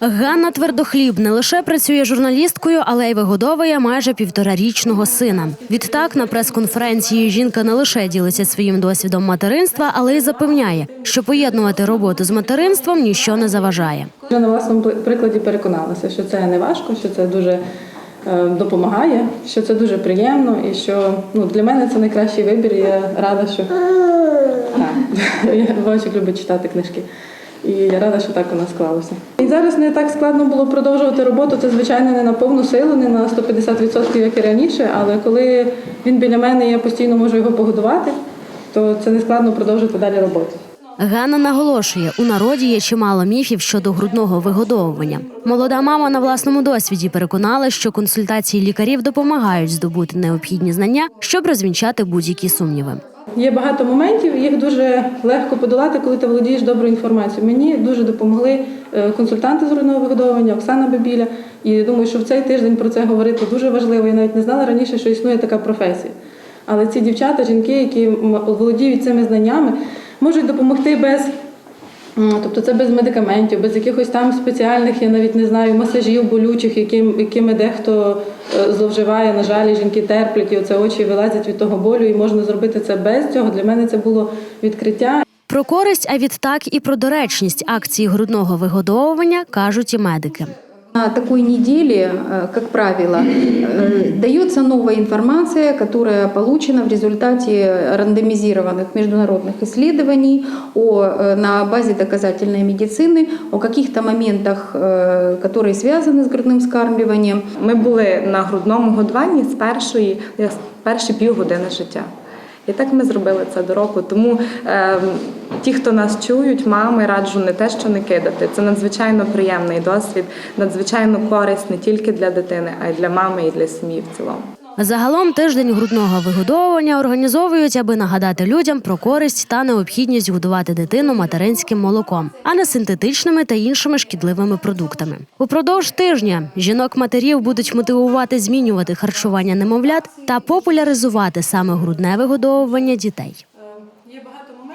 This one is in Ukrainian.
Ганна Твердохліб не лише працює журналісткою, але й вигодовує майже півторарічного сина. Відтак на прес-конференції жінка не лише ділиться своїм досвідом материнства, але й запевняє, що поєднувати роботу з материнством ніщо не заважає. Я на власному прикладі переконалася, що це не важко, що це дуже е, допомагає, що це дуже приємно і що ну, для мене це найкращий вибір. Я рада, що так, я Вовчик любить читати книжки. І я рада, що так у нас склалося. І зараз не так складно було продовжувати роботу. Це, звичайно, не на повну силу, не на 150%, як і раніше. Але коли він біля мене, я постійно можу його погодувати, то це не складно продовжити далі роботу. Ганна наголошує, у народі є чимало міфів щодо грудного вигодовування. Молода мама на власному досвіді переконала, що консультації лікарів допомагають здобути необхідні знання, щоб розвінчати будь-які сумніви. Є багато моментів, їх дуже легко подолати, коли ти володієш доброю інформацією. Мені дуже допомогли е, консультанти з грудного вигодовування, Оксана Бабіля. І думаю, що в цей тиждень про це говорити дуже важливо. Я навіть не знала раніше, що існує така професія. Але ці дівчата, жінки, які володіють цими знаннями, можуть допомогти без. Тобто це без медикаментів, без якихось там спеціальних, я навіть не знаю, масажів болючих, яким, якими дехто е, зловживає. На жаль, жінки терплять, і оце очі вилазять від того болю, і можна зробити це без цього. Для мене це було відкриття. Про користь, а відтак і про доречність акції грудного вигодовування кажуть і медики. На такой неделе, э, как правило, э, дается новая информация, которая получена в результате рандомизированных международных исследований о, э, на базе доказательной медицины, о каких-то моментах, э, которые связаны с грудным вскармливанием. Ми були на грудному годуванні з першої з перші півгодини життя. І так ми зробили це до року. Тому е, ті, хто нас чують, мами, раджу не те, що не кидати. Це надзвичайно приємний досвід, надзвичайно користь не тільки для дитини, а й для мами і для сім'ї в цілому. Загалом тиждень грудного вигодовування організовують, аби нагадати людям про користь та необхідність годувати дитину материнським молоком, а не синтетичними та іншими шкідливими продуктами. Упродовж тижня жінок-матерів будуть мотивувати змінювати харчування немовлят та популяризувати саме грудне вигодовування дітей.